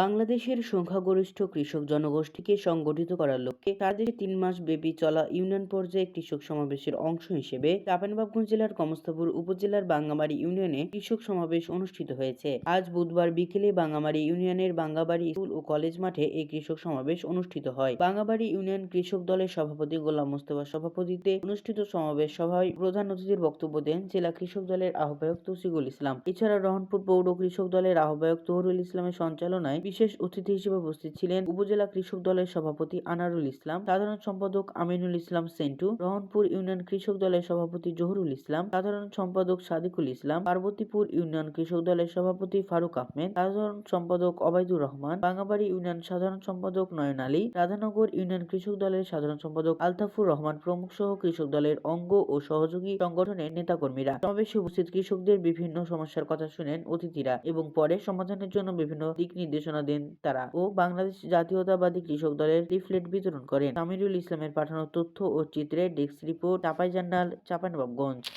বাংলাদেশের সংখ্যাগরিষ্ঠ কৃষক জনগোষ্ঠীকে সংগঠিত করার লক্ষ্যে সারা দেশে তিন মাস ব্যাপী চলা ইউনিয়ন পর্যায়ে কৃষক সমাবেশের অংশ হিসেবে চাঁপাইনবাবগঞ্জ জেলার কমস্তাপুর উপজেলার বাঙ্গামারী ইউনিয়নে কৃষক সমাবেশ অনুষ্ঠিত হয়েছে। আজ বুধবার বিকেলে বাঙ্গামারী ইউনিয়নের বাঙ্গাবাড়ি স্কুল ও কলেজ মাঠে এই কৃষক সমাবেশ অনুষ্ঠিত হয়। বাঙ্গাবাড়ি ইউনিয়ন কৃষক দলের সভাপতি গোলাম মোস্তফা সভাপতিত্বে অনুষ্ঠিত সমাবেশ সভায় প্রধান অতিথির বক্তব্য দেন জেলা কৃষক দলের আহ্বায়ক তৌসিকুল ইসলাম। এছাড়া রহনপুর পৌর কৃষক দলের আহ্বায়ক তহরুল ইসলামের সঞ্চালনায় বিশেষ অতিথি হিসেবে উপস্থিত ছিলেন উপজেলা কৃষক দলের সভাপতি আনারুল ইসলাম, সাধারণ সম্পাদক আমিনুল ইসলাম সেন্টু, রহনপুর ইউনিয়ন কৃষক দলের সভাপতি জহুরুল ইসলাম, সাধারণ সম্পাদক সাদিকুল ইসলাম, পার্বতীপুর ইউনিয়ন কৃষক দলের সভাপতি ফারুক আহমেদ, সাধারণ সম্পাদক অবায়দুর রহমান বাঙ্গাবাড়ি ইউনিয়ন সাধারণ সম্পাদক নয়ন আলী, রাধানগর ইউনিয়ন কৃষক দলের সাধারণ সম্পাদক আলতাফুর রহমান প্রমুখ সহ কৃষক দলের অঙ্গ ও সহযোগী সংগঠনের নেতাকর্মীরা। সমাবেশে উপস্থিত কৃষকদের বিভিন্ন সমস্যার কথা শুনেন অতিথিরা এবং পরে সমাধানের জন্য বিভিন্ন দিক নির্দেশনা দেন তারা ও বাংলাদেশ জাতীয়তাবাদী কৃষক দলের লিফলেট বিতরণ করেন। আমিরুল ইসলামের পাঠানো তথ্য ও চিত্রে ডেস্ক রিপোর্ট চাপাই জান্নাল চাপানবাবগঞ্জ